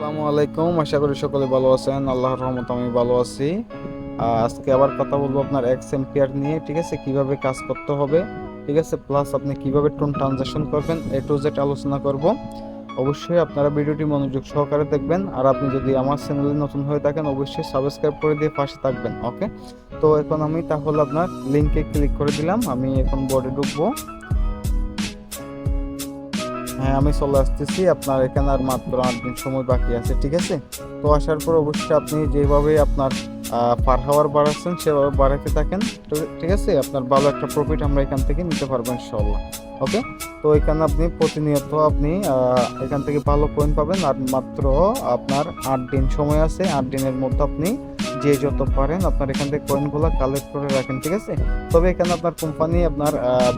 আসসালামু আলাইকুম। আশা করি সকলে ভালো আছেন। আল্লাহর রহমত আমি ভালো আছি। আজকে আবার কথা বলব আপনার এক্স এম্পিয়ার নিয়ে, ঠিক আছে? কীভাবে কাজ করতে হবে, ঠিক আছে? প্লাস আপনি কীভাবে টোন ট্রানজাকশন করবেন, এ টু জেড আলোচনা করব। অবশ্যই আপনারা ভিডিওটি মনোযোগ সহকারে দেখবেন। আর আপনি যদি আমার চ্যানেলে নতুন হয়ে থাকেন, অবশ্যই সাবস্ক্রাইব করে দিয়ে পাশে থাকবেন ওকে তো এখন আমি তাহলে আপনার লিঙ্কে ক্লিক করে দিলাম। আমি এখন বোর্ডে ঢুকবো। হ্যাঁ আমি চলে আসতেছি। আপনার এখানে আর মাত্র আট দিন সময় বাকি আছে, ঠিক আছে? তো আসার পর অবশ্যই আপনি যেভাবে আপনার পার হাওয়ার বাড়াচ্ছেন সেভাবে বাড়াতে থাকেন, তো ঠিক আছে? আপনার ভালো একটা প্রফিট আমরা এখান থেকে নিতে পারব ইনশাল্লাহ ওকে? তো এখানে আপনি প্রতিনিয়ত আপনি এখান থেকে ভালো পয়েন্ট পাবেন, আর মাত্র আপনার আট দিন সময় আছে, আট দিনের মধ্যে আপনি যে যত পারেন আপনার এখান থেকে কয়েনগুলো কালেক্ট করে রাখেন, ঠিক আছে? তবে এখানে আপনার কোম্পানি আপনার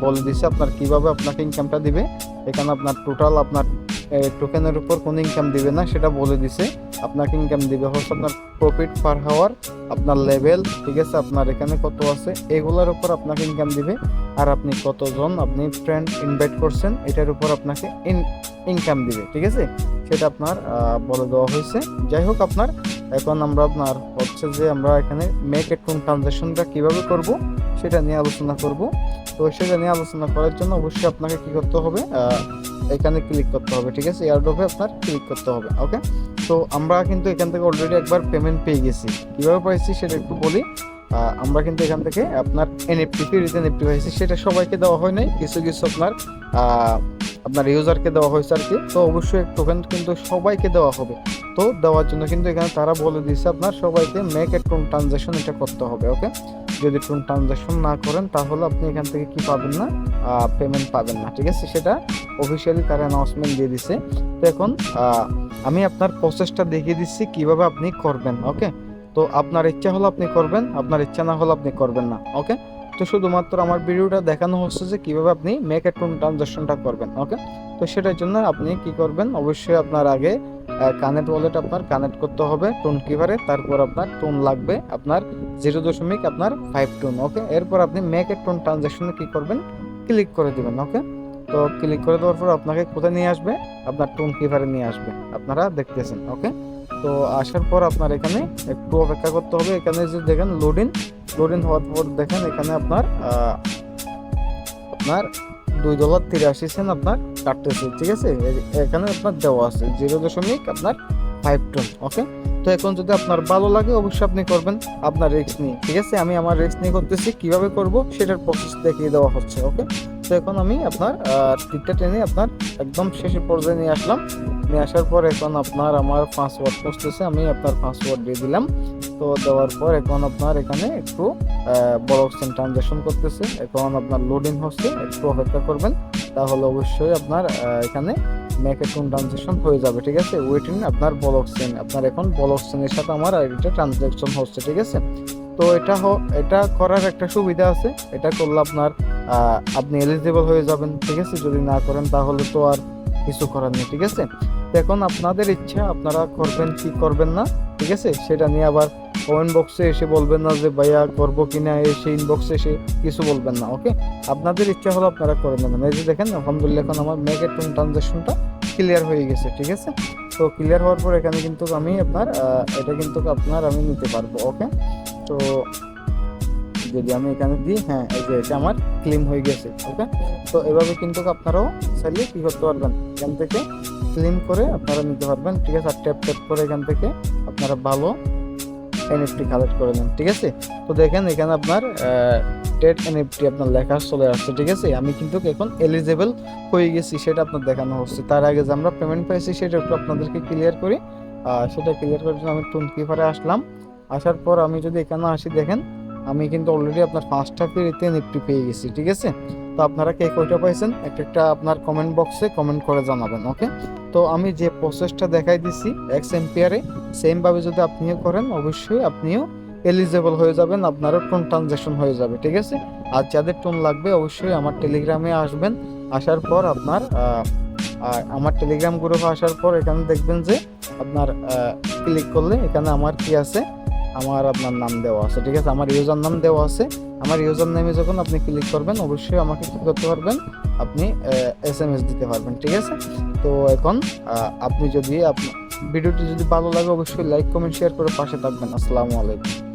বলে দিছে আপনার কীভাবে আপনাকে ইনকামটা দিবে। এখানে আপনার টোটাল আপনার টোকেনের উপর কোনো ইনকাম দিবে না, সেটা বলে দিছে। আপনাকে ইনকাম দিবে হচ্ছে আপনার প্রফিট পার হাওয়ার আপনার লেভেল ঠিক আছে? আপনার এখানে কত আছে, এগুলোর উপর আপনাকে ইনকাম দিবে। আর আপনি কতজন আপনি ফ্রেন্ড ইনভাইট করছেন, এটার উপর আপনাকে ইনকাম দিবে, ঠিক আছে? সেটা আপনার বলে দেওয়া হয়েছে। যাই হোক আপনার, এখন আমরা আপনার হচ্ছে যে আমরা এখানে মেক এ টোন ট্রানজাকশনটা কীভাবে করব সেটা নিয়ে আলোচনা করব। তো সেটা নিয়ে আলোচনা করার জন্য অবশ্যই আপনাকে কী করতে হবে এখানে ক্লিক করতে হবে, ঠিক আছে? এয়ারড্রপে আপনার ক্লিক করতে হবে ওকে তো আমরা কিন্তু এখান থেকে অলরেডি একবার পেমেন্ট পেয়ে গেছি। কীভাবে পাইছি সেটা একটু বলি। আমরা কিন্তু এখান থেকে আপনার এনএফটি ফ্রিতে এনএফটি পাইছি সেটা সবাইকে দেওয়া হয় নাই, কিছু কিছু আপনার আপনার ইউজারকে দেওয়া হয়েছে আর কি। তো অবশ্যই টোকেন কিন্তু সবাইকে দেওয়া হবে। তো দেওয়ার জন্য কিন্তু এখানে তারা বলে দিয়েছে আপনার সবাইকে মেক এ টোন ট্রানজাকশন এটা করতে হবে ওকে যদি টোন ট্রানজাকশন না করেন তাহলে আপনি এখান থেকে কি পাবেন না? পেমেন্ট পাবেন না, ঠিক আছে? সেটা অফিসিয়ালি তারা অ্যানাউন্সমেন্ট দিয়ে দিছে তো এখন আমি আপনার প্রসেসটা দেখিয়ে দিচ্ছি কীভাবে আপনি করবেন ওকে তো আপনার ইচ্ছা হলো আপনি করবেন, আপনার ইচ্ছা না হলে আপনি করবেন না ওকে তো শুধুমাত্র আমার ভিডিওটা দেখানো হচ্ছে যে কীভাবে আপনি মেক টোন ট্রানজাকশনটা করবেন ওকে তো সেটার জন্য আপনি কি করবেন? অবশ্যই আপনার আগে কানেক্ট ওয়ালেট আপনার কানেক্ট করতে হবে টোন কীভাবে তারপর আপনার টোন লাগবে আপনার জিরো দশমিক আপনার ফাইভ টোন ওকে এরপর আপনি মেক এ টোন ট্রানজাকশনে কি করবেন? ক্লিক করে দেবেন ওকে তো ক্লিক করে দেওয়ার পর আপনাকে কোথায় নিয়ে আসবে? আপনার টোন কীভাবে নিয়ে আসবে, আপনারা দেখতেছেন ওকে তো আসার পর আপনার এখানে একটু অপেক্ষা করতে হবে। এখানে যে দেখেন লোডিং লোডিং হওয়ার পর দেখেন এখানে আপনার আপনার দুই ডলার তিরাশি সেন্ট আপনার কাটতেছে, ঠিক আছে? এখানে আপনার দেওয়া আছে জিরো দশমিক আপনার ফাইভ টোন ওকে তো এখন যদি আপনার ভালো লাগে অবশ্যই আপনি করবেন আপনার রিস্ক নিয়ে, ঠিক আছে? আমি আমার রিস্ক নিয়ে করতেছি, কীভাবে করব সেটার প্রসেস দেখিয়ে দেওয়া হচ্ছে ওকে তো এখন আমি আপনার টিকটা টেনে আপনার একদম শেষের পর্যায়ে নিয়ে আসলাম। নিয়ে আসার পর এখন আপনার আমার পাসওয়ার্ড বসতেছে আমি আপনার পাসওয়ার্ড দিয়ে দিলাম। তো দেওয়ার পর এখন আপনার এখানে একটু বড় অপশন ট্রানজাকশন করতেছে। এখন আপনার লোডিং হচ্ছে, একটু অপেক্ষা করবেন। তাহলে অবশ্যই আপনার এখানে মেক অ্যাকাউন্ট ট্রানজাকশন হয়ে যাবে, ঠিক আছে? ওয়েটিং আপনার ব্লক চেন আপনার এখন ব্লক চেনের সাথে আমার আইডিটা ট্রানজাকশন হচ্ছে, ঠিক আছে? তো এটা এটা করার একটা সুবিধা আছে। এটা করলে আপনার আপনি এলিজিবল হয়ে যাবেন, ঠিক আছে? যদি না করেন তাহলে তো আর কিছু করার নেই, ঠিক আছে? তো এখন আপনাদের ইচ্ছা, আপনারা করবেন কি করবেন না, ঠিক আছে? সেটা নিয়ে আবার কমেন্ট বক্সে এসে বলবেন না যে, ভাইয়া, করব কিনা এসে ইনবক্সে এসে কিছু বলবেন না ওকে আপনাদের ইচ্ছা হলো আপনারা করে নেবেন। এই যে দেখেন, আলহামদুলিল্লাহ এখন আমার মেক টোন ট্রানজাকশনটা ক্লিয়ার হয়ে গেছে, ঠিক আছে? তো ক্লিয়ার হওয়ার পর এখানে কিন্তু আমি আপনার এটা কিন্তু আপনার আমি নিতে পারব ওকে তো যদি আমি এখানে দিই হ্যাঁ এই যে এটা আমার ক্লিন হয়ে গেছে ওকে তো এভাবে কিন্তু আপনারাও চাইলে কি করতে পারবেন? এখান থেকে ক্লিম করে আপনারা নিতে পারবেন, ঠিক আছে? আর ট্যাপ ট্যাপ করে এখান থেকে আপনারা ভালো এনএফটি কালেক্ট করে নেন, ঠিক আছে? তো দেখেন, এখানে আপনার টেট এনএফটি আপনার লেখা চলে আসছে, ঠিক আছে? আমি কিন্তু এখন এলিজেবল হয়ে গেছি, সেটা আপনার দেখানো হচ্ছে। তার আগে যে আমরা পেমেন্ট পাইছি, সেটা একটু আপনাদেরকে ক্লিয়ার করি। সেটা ক্লিয়ার করার জন্য আমি টুন কিপারে আসলাম। আসার পর আমি যদি এখানে আসি, দেখেন আমি কিন্তু অলরেডি আপনার পাঁচটা ফ্রিতে নিফটি পেয়ে গেছি, ঠিক আছে? তো আপনারা কে কয়টা পাইছেন? একটা একটা আপনার কমেন্ট বক্সে কমেন্ট করে জানাবেন ওকে তো আমি যে প্রসেসটা দেখাই দিছি এক্স এম্পিয়ারে সেম ভাবে যদি আপনিও করেন, অবশ্যই আপনিও এলিজেবল হয়ে যাবেন, আপনারও টোন ট্রানজাকশন হয়ে যাবে, ঠিক আছে? আর যাদের টোন লাগবে, অবশ্যই আমার টেলিগ্রামে আসবেন, আসার পর আপনার আমার টেলিগ্রাম গ্রুপে আসার পর এখানে দেখবেন যে আপনার ক্লিক করলে এখানে আমার কি আছে? আমার আপনার নাম দেওয়া আছে, ঠিক আছে? আমার ইউজার নাম দেওয়া আছে। আমার ইউজার নেমে যখন আপনি ক্লিক করবেন, অবশ্যই আমাকে কি করতে পারবেন? আপনি এস এম এস দিতে পারবেন, ঠিক আছে? তো এখন আপনি যদি ভিডিওটি যদি ভালো লাগে, অবশ্যই লাইক কমেন্ট শেয়ার করে পাশে থাকবেন। আসসালামু আলাইকুম।